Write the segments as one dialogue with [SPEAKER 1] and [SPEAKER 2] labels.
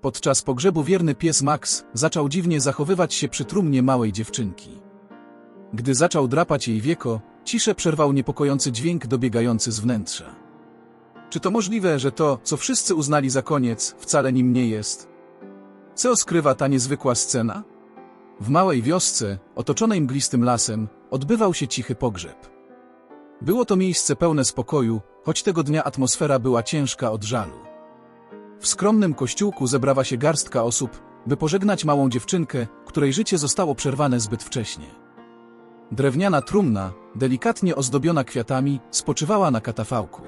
[SPEAKER 1] Podczas pogrzebu wierny pies Max zaczął dziwnie zachowywać się przy trumnie małej dziewczynki. Gdy zaczął drapać jej wieko, ciszę przerwał niepokojący dźwięk dobiegający z wnętrza. Czy to możliwe, że to, co wszyscy uznali za koniec, wcale nim nie jest? Co skrywa ta niezwykła scena? W małej wiosce, otoczonej mglistym lasem, odbywał się cichy pogrzeb. Było to miejsce pełne spokoju, choć tego dnia atmosfera była ciężka od żalu. W skromnym kościółku zebrała się garstka osób, by pożegnać małą dziewczynkę, której życie zostało przerwane zbyt wcześnie. Drewniana trumna, delikatnie ozdobiona kwiatami, spoczywała na katafałku.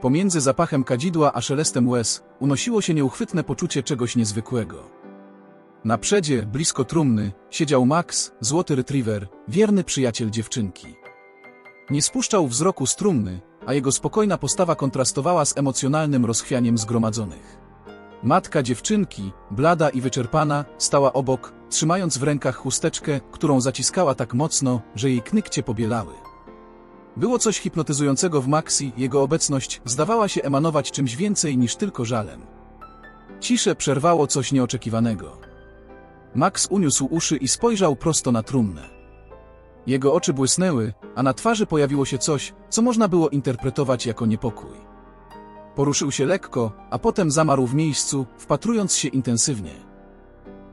[SPEAKER 1] Pomiędzy zapachem kadzidła a szelestem łez unosiło się nieuchwytne poczucie czegoś niezwykłego. Na przedzie, blisko trumny, siedział Max, złoty retriever, wierny przyjaciel dziewczynki. Nie spuszczał wzroku z trumny, a jego spokojna postawa kontrastowała z emocjonalnym rozchwianiem zgromadzonych. Matka dziewczynki, blada i wyczerpana, stała obok, trzymając w rękach chusteczkę, którą zaciskała tak mocno, że jej knykcie pobielały. Było coś hipnotyzującego w Maxi, jego obecność zdawała się emanować czymś więcej niż tylko żalem. Ciszę przerwało coś nieoczekiwanego. Max uniósł uszy i spojrzał prosto na trumnę. Jego oczy błysnęły, a na twarzy pojawiło się coś, co można było interpretować jako niepokój. Poruszył się lekko, a potem zamarł w miejscu, wpatrując się intensywnie.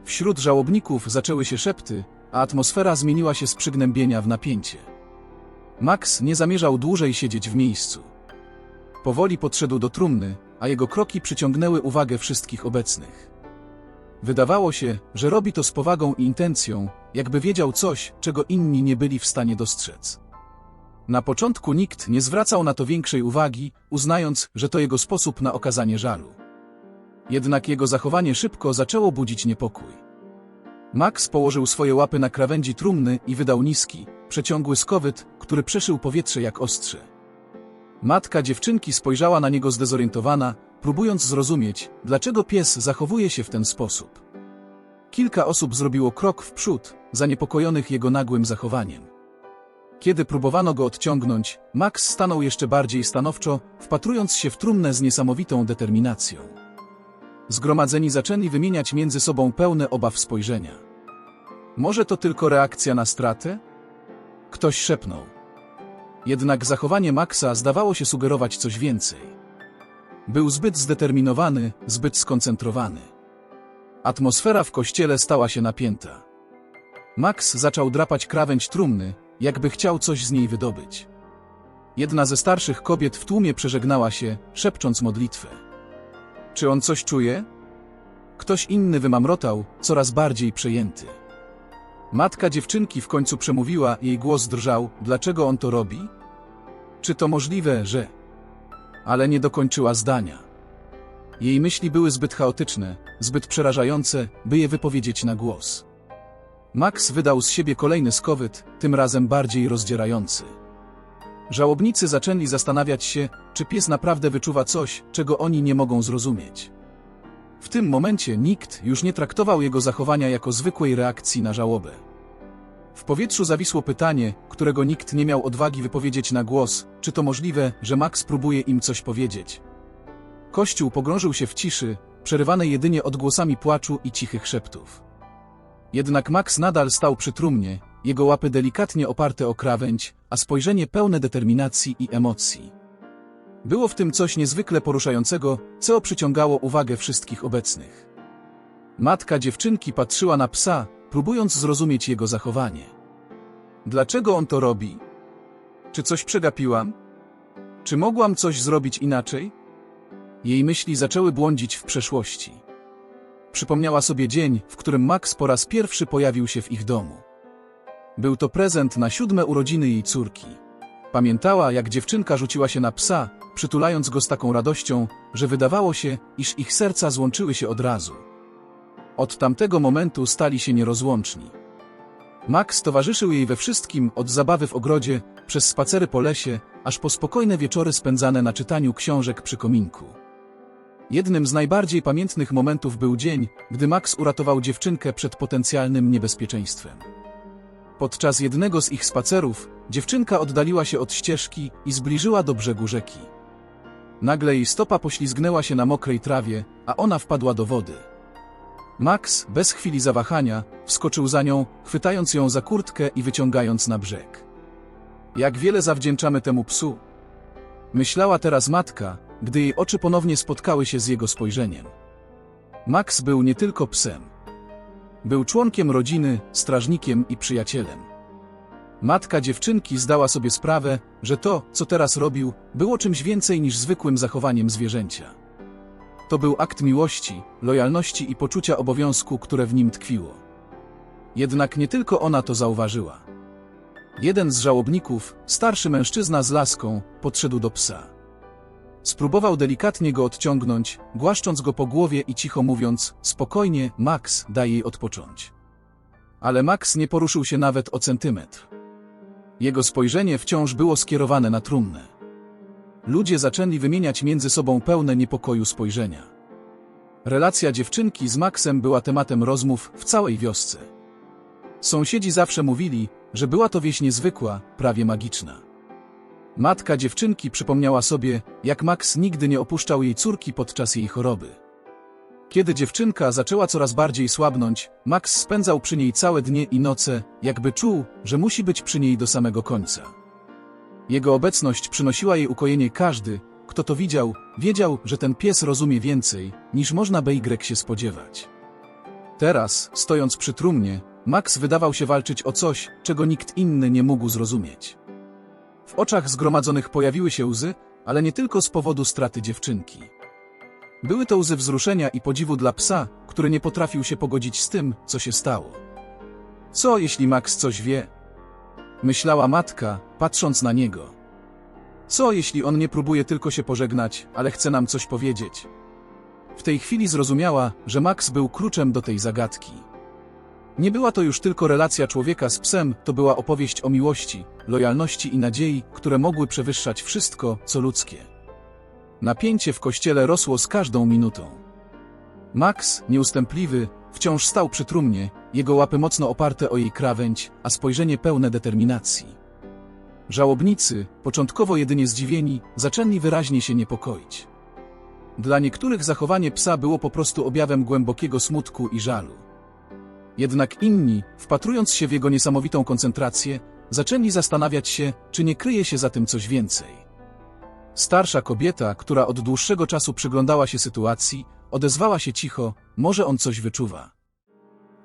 [SPEAKER 1] Wśród żałobników zaczęły się szepty, a atmosfera zmieniła się z przygnębienia w napięcie. Max nie zamierzał dłużej siedzieć w miejscu. Powoli podszedł do trumny, a jego kroki przyciągnęły uwagę wszystkich obecnych. Wydawało się, że robi to z powagą i intencją, jakby wiedział coś, czego inni nie byli w stanie dostrzec. Na początku nikt nie zwracał na to większej uwagi, uznając, że to jego sposób na okazanie żalu. Jednak jego zachowanie szybko zaczęło budzić niepokój. Max położył swoje łapy na krawędzi trumny i wydał niski, przeciągły skowyt, który przeszył powietrze jak ostrze. Matka dziewczynki spojrzała na niego zdezorientowana, próbując zrozumieć, dlaczego pies zachowuje się w ten sposób. Kilka osób zrobiło krok w przód, zaniepokojonych jego nagłym zachowaniem. Kiedy próbowano go odciągnąć, Max stanął jeszcze bardziej stanowczo, wpatrując się w trumnę z niesamowitą determinacją. Zgromadzeni zaczęli wymieniać między sobą pełne obaw spojrzenia. Może to tylko reakcja na stratę? Ktoś szepnął. Jednak zachowanie Maxa zdawało się sugerować coś więcej. Był zbyt zdeterminowany, zbyt skoncentrowany. Atmosfera w kościele stała się napięta. Max zaczął drapać krawędź trumny, jakby chciał coś z niej wydobyć. Jedna ze starszych kobiet w tłumie przeżegnała się, szepcząc modlitwę. Czy on coś czuje? Ktoś inny wymamrotał, coraz bardziej przejęty. Matka dziewczynki w końcu przemówiła, jej głos drżał, dlaczego on to robi? Czy to możliwe, że... Ale nie dokończyła zdania. Jej myśli były zbyt chaotyczne, zbyt przerażające, by je wypowiedzieć na głos. Max wydał z siebie kolejny skowyt, tym razem bardziej rozdzierający. Żałobnicy zaczęli zastanawiać się, czy pies naprawdę wyczuwa coś, czego oni nie mogą zrozumieć. W tym momencie nikt już nie traktował jego zachowania jako zwykłej reakcji na żałobę. W powietrzu zawisło pytanie, którego nikt nie miał odwagi wypowiedzieć na głos, czy to możliwe, że Max próbuje im coś powiedzieć. Kościół pogrążył się w ciszy, przerywanej jedynie odgłosami płaczu i cichych szeptów. Jednak Max nadal stał przy trumnie, jego łapy delikatnie oparte o krawędź, a spojrzenie pełne determinacji i emocji. Było w tym coś niezwykle poruszającego, co przyciągało uwagę wszystkich obecnych. Matka dziewczynki patrzyła na psa, próbując zrozumieć jego zachowanie. Dlaczego on to robi? Czy coś przegapiłam? Czy mogłam coś zrobić inaczej? Jej myśli zaczęły błądzić w przeszłości. Przypomniała sobie dzień, w którym Max po raz pierwszy pojawił się w ich domu. Był to prezent na siódme urodziny jej córki. Pamiętała, jak dziewczynka rzuciła się na psa, przytulając go z taką radością, że wydawało się, iż ich serca złączyły się od razu. Od tamtego momentu stali się nierozłączni. Max towarzyszył jej we wszystkim, od zabawy w ogrodzie, przez spacery po lesie, aż po spokojne wieczory spędzane na czytaniu książek przy kominku. Jednym z najbardziej pamiętnych momentów był dzień, gdy Max uratował dziewczynkę przed potencjalnym niebezpieczeństwem. Podczas jednego z ich spacerów, dziewczynka oddaliła się od ścieżki i zbliżyła do brzegu rzeki. Nagle jej stopa poślizgnęła się na mokrej trawie, a ona wpadła do wody. Max, bez chwili zawahania, wskoczył za nią, chwytając ją za kurtkę i wyciągając na brzeg. Jak wiele zawdzięczamy temu psu. Myślała teraz matka, gdy jej oczy ponownie spotkały się z jego spojrzeniem. Max był nie tylko psem. Był członkiem rodziny, strażnikiem i przyjacielem. Matka dziewczynki zdała sobie sprawę, że to, co teraz robił, było czymś więcej niż zwykłym zachowaniem zwierzęcia. To był akt miłości, lojalności i poczucia obowiązku, które w nim tkwiło. Jednak nie tylko ona to zauważyła. Jeden z żałobników, starszy mężczyzna z laską, podszedł do psa. Spróbował delikatnie go odciągnąć, głaszcząc go po głowie i cicho mówiąc: Spokojnie, Max, daj jej odpocząć. Ale Max nie poruszył się nawet o centymetr. Jego spojrzenie wciąż było skierowane na trumnę. Ludzie zaczęli wymieniać między sobą pełne niepokoju spojrzenia. Relacja dziewczynki z Maxem była tematem rozmów w całej wiosce. Sąsiedzi zawsze mówili, że była to wieś niezwykła, prawie magiczna. Matka dziewczynki przypomniała sobie, jak Max nigdy nie opuszczał jej córki podczas jej choroby. Kiedy dziewczynka zaczęła coraz bardziej słabnąć, Max spędzał przy niej całe dnie i noce, jakby czuł, że musi być przy niej do samego końca. Jego obecność przynosiła jej ukojenie każdy, kto to widział, wiedział, że ten pies rozumie więcej, niż można by Y się spodziewać. Teraz, stojąc przy trumnie, Max wydawał się walczyć o coś, czego nikt inny nie mógł zrozumieć. W oczach zgromadzonych pojawiły się łzy, ale nie tylko z powodu straty dziewczynki. Były to łzy wzruszenia i podziwu dla psa, który nie potrafił się pogodzić z tym, co się stało. Co jeśli Max coś wie? Myślała matka, patrząc na niego. Co jeśli on nie próbuje tylko się pożegnać, ale chce nam coś powiedzieć? W tej chwili zrozumiała, że Max był kluczem do tej zagadki. Nie była to już tylko relacja człowieka z psem, to była opowieść o miłości, lojalności i nadziei, które mogły przewyższać wszystko, co ludzkie. Napięcie w kościele rosło z każdą minutą. Max, nieustępliwy, wciąż stał przy trumnie, jego łapy mocno oparte o jej krawędź, a spojrzenie pełne determinacji. Żałobnicy, początkowo jedynie zdziwieni, zaczęli wyraźnie się niepokoić. Dla niektórych zachowanie psa było po prostu objawem głębokiego smutku i żalu. Jednak inni, wpatrując się w jego niesamowitą koncentrację, zaczęli zastanawiać się, czy nie kryje się za tym coś więcej. Starsza kobieta, która od dłuższego czasu przyglądała się sytuacji, odezwała się cicho, może on coś wyczuwa.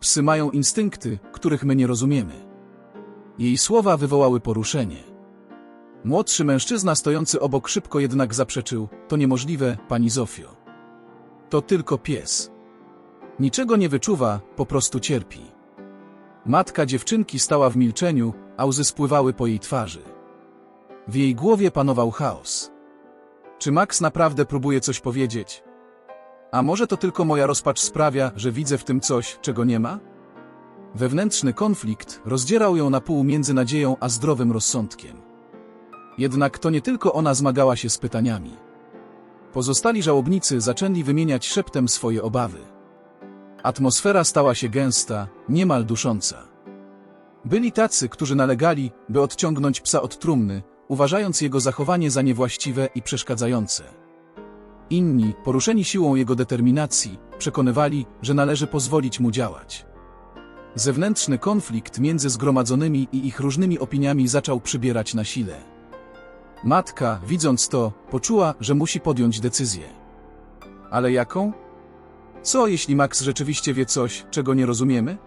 [SPEAKER 1] Psy mają instynkty, których my nie rozumiemy. Jej słowa wywołały poruszenie. Młodszy mężczyzna stojący obok szybko jednak zaprzeczył, to niemożliwe, pani Zofio. To tylko pies. Niczego nie wyczuwa, po prostu cierpi. Matka dziewczynki stała w milczeniu, a łzy spływały po jej twarzy. W jej głowie panował chaos. Czy Max naprawdę próbuje coś powiedzieć? A może to tylko moja rozpacz sprawia, że widzę w tym coś, czego nie ma? Wewnętrzny konflikt rozdzierał ją na pół między nadzieją a zdrowym rozsądkiem. Jednak to nie tylko ona zmagała się z pytaniami. Pozostali żałobnicy zaczęli wymieniać szeptem swoje obawy. Atmosfera stała się gęsta, niemal dusząca. Byli tacy, którzy nalegali, by odciągnąć psa od trumny, uważając jego zachowanie za niewłaściwe i przeszkadzające. Inni, poruszeni siłą jego determinacji, przekonywali, że należy pozwolić mu działać. Zewnętrzny konflikt między zgromadzonymi i ich różnymi opiniami zaczął przybierać na sile. Matka, widząc to, poczuła, że musi podjąć decyzję. Ale jaką? Co jeśli Max rzeczywiście wie coś, czego nie rozumiemy?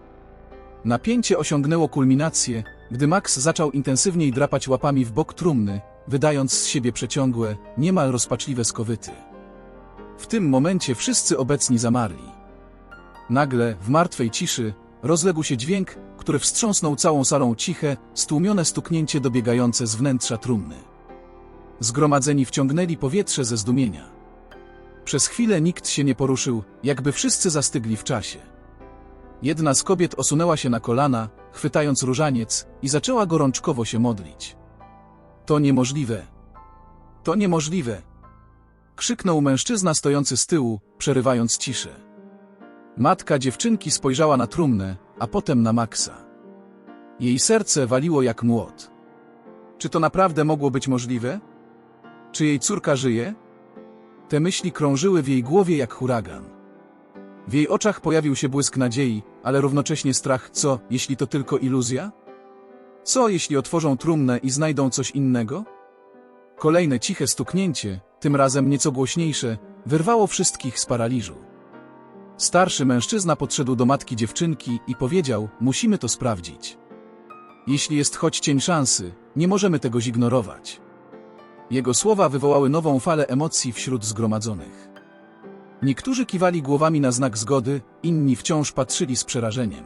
[SPEAKER 1] Napięcie osiągnęło kulminację, gdy Max zaczął intensywniej drapać łapami w bok trumny, wydając z siebie przeciągłe, niemal rozpaczliwe skowyty. W tym momencie wszyscy obecni zamarli. Nagle, w martwej ciszy, rozległ się dźwięk, który wstrząsnął całą salą ciche, stłumione stuknięcie dobiegające z wnętrza trumny. Zgromadzeni wciągnęli powietrze ze zdumienia. Przez chwilę nikt się nie poruszył, jakby wszyscy zastygli w czasie. Jedna z kobiet osunęła się na kolana, chwytając różaniec, i zaczęła gorączkowo się modlić. To niemożliwe. To niemożliwe. Krzyknął mężczyzna stojący z tyłu, przerywając ciszę. Matka dziewczynki spojrzała na trumnę, a potem na Maxa. Jej serce waliło jak młot. Czy to naprawdę mogło być możliwe? Czy jej córka żyje? Te myśli krążyły w jej głowie jak huragan. W jej oczach pojawił się błysk nadziei, ale równocześnie strach, co, jeśli to tylko iluzja? Co, jeśli otworzą trumnę i znajdą coś innego? Kolejne ciche stuknięcie, tym razem nieco głośniejsze, wyrwało wszystkich z paraliżu. Starszy mężczyzna podszedł do matki dziewczynki i powiedział: Musimy to sprawdzić. Jeśli jest choć cień szansy, nie możemy tego zignorować. Jego słowa wywołały nową falę emocji wśród zgromadzonych. Niektórzy kiwali głowami na znak zgody, inni wciąż patrzyli z przerażeniem.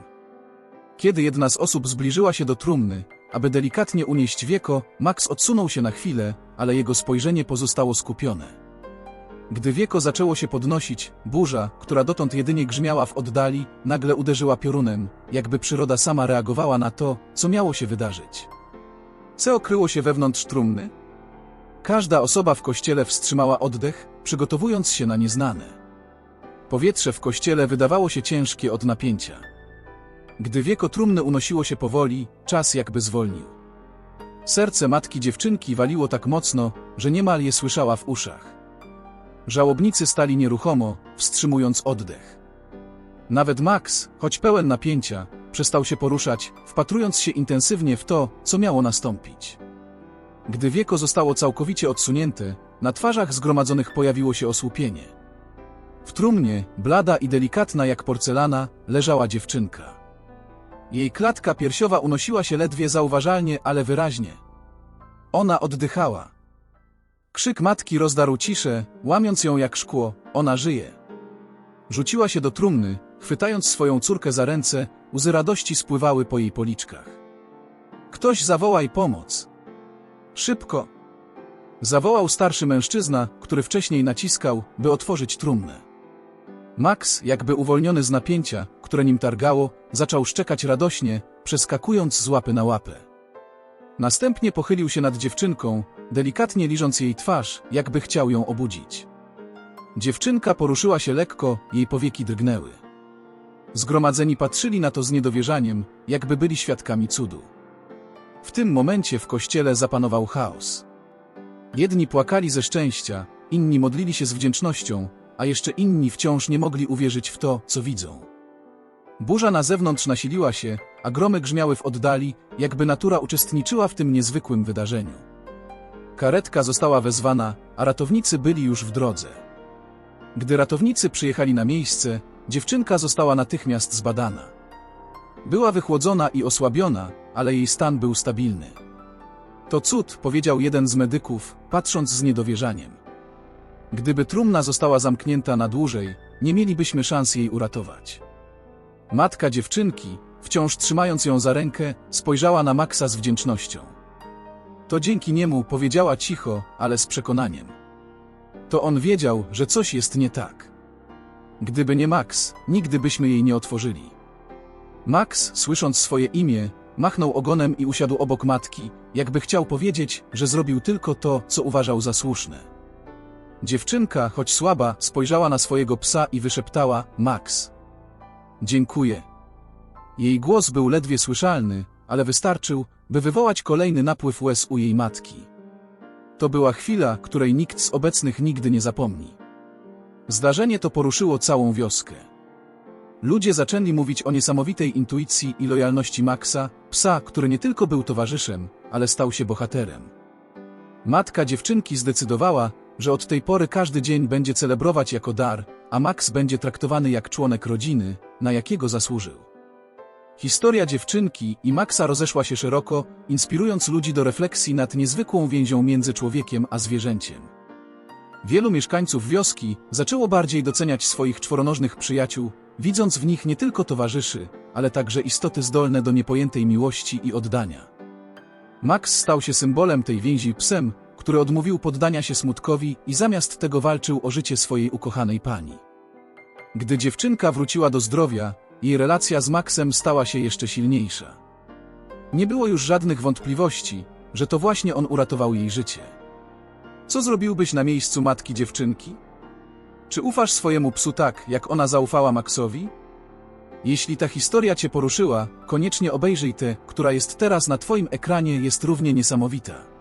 [SPEAKER 1] Kiedy jedna z osób zbliżyła się do trumny, aby delikatnie unieść wieko, Max odsunął się na chwilę, ale jego spojrzenie pozostało skupione. Gdy wieko zaczęło się podnosić, burza, która dotąd jedynie grzmiała w oddali, nagle uderzyła piorunem, jakby przyroda sama reagowała na to, co miało się wydarzyć. Co okryło się wewnątrz trumny? Każda osoba w kościele wstrzymała oddech, przygotowując się na nieznane. Powietrze w kościele wydawało się ciężkie od napięcia. Gdy wieko trumny unosiło się powoli, czas jakby zwolnił. Serce matki dziewczynki waliło tak mocno, że niemal je słyszała w uszach. Żałobnicy stali nieruchomo, wstrzymując oddech. Nawet Max, choć pełen napięcia, przestał się poruszać, wpatrując się intensywnie w to, co miało nastąpić. Gdy wieko zostało całkowicie odsunięte, na twarzach zgromadzonych pojawiło się osłupienie. W trumnie, blada i delikatna jak porcelana, leżała dziewczynka. Jej klatka piersiowa unosiła się ledwie zauważalnie, ale wyraźnie. Ona oddychała. Krzyk matki rozdarł ciszę, łamiąc ją jak szkło, ona żyje. Rzuciła się do trumny, chwytając swoją córkę za ręce, łzy radości spływały po jej policzkach. Ktoś zawołaj pomoc. Szybko. Zawołał starszy mężczyzna, który wcześniej naciskał, by otworzyć trumnę. Max, jakby uwolniony z napięcia, które nim targało, zaczął szczekać radośnie, przeskakując z łapy na łapę. Następnie pochylił się nad dziewczynką, delikatnie liżąc jej twarz, jakby chciał ją obudzić. Dziewczynka poruszyła się lekko, jej powieki drgnęły. Zgromadzeni patrzyli na to z niedowierzaniem, jakby byli świadkami cudu. W tym momencie w kościele zapanował chaos. Jedni płakali ze szczęścia, inni modlili się z wdzięcznością, a jeszcze inni wciąż nie mogli uwierzyć w to, co widzą. Burza na zewnątrz nasiliła się, a gromy grzmiały w oddali, jakby natura uczestniczyła w tym niezwykłym wydarzeniu. Karetka została wezwana, a ratownicy byli już w drodze. Gdy ratownicy przyjechali na miejsce, dziewczynka została natychmiast zbadana. Była wychłodzona i osłabiona, ale jej stan był stabilny. To cud, powiedział jeden z medyków, patrząc z niedowierzaniem. Gdyby trumna została zamknięta na dłużej, nie mielibyśmy szans jej uratować. Matka dziewczynki, wciąż trzymając ją za rękę, spojrzała na Maxa z wdzięcznością. To dzięki niemu powiedziała cicho, ale z przekonaniem. To on wiedział, że coś jest nie tak. Gdyby nie Max, nigdy byśmy jej nie otworzyli. Max, słysząc swoje imię, machnął ogonem i usiadł obok matki, jakby chciał powiedzieć, że zrobił tylko to, co uważał za słuszne. Dziewczynka, choć słaba, spojrzała na swojego psa i wyszeptała: Max. Dziękuję. Jej głos był ledwie słyszalny, ale wystarczył, by wywołać kolejny napływ łez u jej matki. To była chwila, której nikt z obecnych nigdy nie zapomni. Zdarzenie to poruszyło całą wioskę. Ludzie zaczęli mówić o niesamowitej intuicji i lojalności Maxa, psa, który nie tylko był towarzyszem, ale stał się bohaterem. Matka dziewczynki zdecydowała, że od tej pory każdy dzień będzie celebrować jako dar, a Max będzie traktowany jak członek rodziny, na jakiego zasłużył. Historia dziewczynki i Maxa rozeszła się szeroko, inspirując ludzi do refleksji nad niezwykłą więzią między człowiekiem a zwierzęciem. Wielu mieszkańców wioski zaczęło bardziej doceniać swoich czworonożnych przyjaciół, widząc w nich nie tylko towarzyszy, ale także istoty zdolne do niepojętej miłości i oddania. Max stał się symbolem tej więzi psem, który odmówił poddania się smutkowi i zamiast tego walczył o życie swojej ukochanej pani. Gdy dziewczynka wróciła do zdrowia, jej relacja z Maxem stała się jeszcze silniejsza. Nie było już żadnych wątpliwości, że to właśnie on uratował jej życie. Co zrobiłbyś na miejscu matki dziewczynki? Czy ufasz swojemu psu tak, jak ona zaufała Maxowi? Jeśli ta historia Cię poruszyła, koniecznie obejrzyj tę, która jest teraz na Twoim ekranie, jest równie niesamowita.